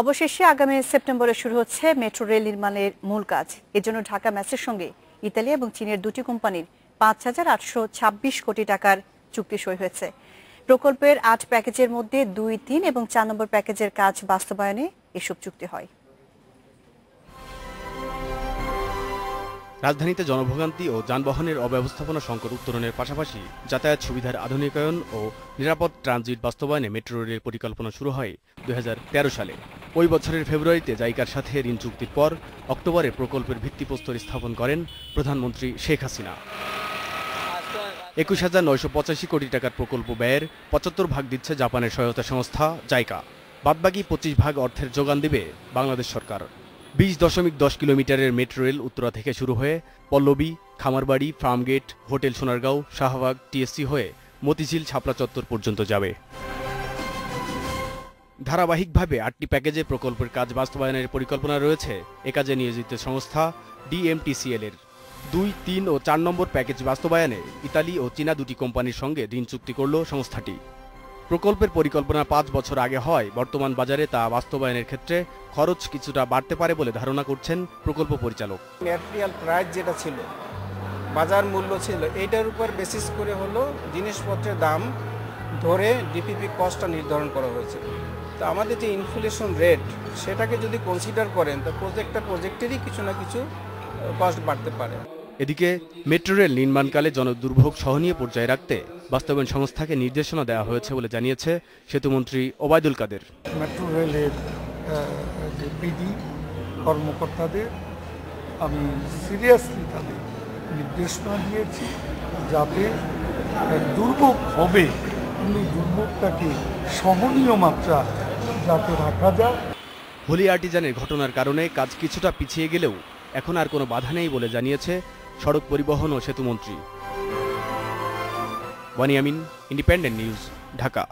অবশেষে আগামী সেপ্টেম্বরে শুরু হচ্ছে মেট্রো রেল নির্মাণের মূল কাজ। এজন্য ঢাকা, ম্যাসের সঙ্গে ইতালি এবং চীনের দুটি কোম্পানির পাঁচ হাজার আটশো ছাব্বিশ কোটি টাকার চুক্তি সই হয়েছে। প্রকল্পের আট প্যাকেজের মধ্যে দুই, তিন এবং চার নম্বর প্যাকেজের কাজ বাস্তবায়নে এসব চুক্তি হয়। রাজধানীতে জনভোগান্তি ও যানবাহনের অব্যবস্থাপনা সংকট উত্তরণের পাশাপাশি যাতায়াত সুবিধার আধুনিকায়ন ও নিরাপদ ট্রানজিট বাস্তবায়নে মেট্রো রেলের পরিকল্পনা শুরু হয় দু হাজার তেরো সালে। ওই বছরের ফেব্রুয়ারিতে জাইকার সাথে ঋণ চুক্তির পর অক্টোবরে প্রকল্পের ভিত্তিপ্রস্তর স্থাপন করেন প্রধানমন্ত্রী শেখ হাসিনা। একুশ হাজার নয়শো পঁচাশি কোটি টাকার প্রকল্প ব্যয়ের পঁচাত্তর ভাগ দিচ্ছে জাপানের সহায়তা সংস্থা জাইকা। বাদবাকি পঁচিশ ভাগ অর্থের যোগান দেবে বাংলাদেশ সরকার। বিশ দশমিক দশ কিলোমিটারের মেট্রো রেল উত্তরা থেকে শুরু হয়ে Pallabi, Khamarbari, Farmgate, hotel Sonargaon, Shahbag, TSC হয়ে মতিঝিল, ছাপলা চত্বর পর্যন্ত যাবে। ধারাবাহিকভাবে আটটি প্যাকেজে প্রকল্পের কাজ বাস্তবায়নের পরিকল্পনা রয়েছে এ কাজে নিয়োজিত সংস্থা ডিএমটিসিএল এর। দুই, তিন ও চার নম্বর প্যাকেজ বাস্তবায়নে ইতালি ও চীনা দুটি কোম্পানির সঙ্গে ঋণ চুক্তি করল সংস্থাটি। প্রকল্পের পরিকল্পনা পাঁচ বছর আগে হয়। বর্তমান বাজারে তা বাস্তবায়নের ক্ষেত্রে খরচ কিছুটা বাড়তে পারে বলে ধারণা করছেন প্রকল্প পরিচালক। ম্যাটেরিয়াল প্রাইস যেটা ছিল, বাজার মূল্য ছিল, এইটার উপর বেসিস করে হলো জিনিসপত্রের দাম ধরে ডিপিপি কস্টটা নির্ধারণ করা হয়েছে। তো আমাদের যে ইনফ্লেশন রেট সেটাকে যদি কনসিডার করেন, তো প্রজেক্টটা প্রজেক্টেরই কিছু না কিছু কস্ট বাড়তে পারে। এদিকে মেট্রো রেল নির্মাণকালে জনদুর্ভোগ সহনীয় পর্যায়ে রাখতে বাস্তবায়ন সংস্থাকে নির্দেশনা দেওয়া হয়েছে বলে জানিয়েছে সেতুমন্ত্রী ওবায়দুল কাদের। মেট্রো রেলের পিডি কর্মকর্তাদের আমি সিরিয়াসলি তাদের নির্দেশনা দিয়েছি যাতে দুর্ভোগ হবে। দুর্ভোগটাকে সহনীয় মাত্রা যাতে রাখা যায়। হোলি আর্টিজানের ঘটনার কারণে কাজ কিছুটা পিছিয়ে গেলেও এখন আর কোনো বাধা নেই বলে জানিয়েছে সড়ক পরিবহন ও সেতুমন্ত্রী। ওয়ানিয়ামিন ইন্ডিপেন্ডেন্ট নিউজ ঢাকা।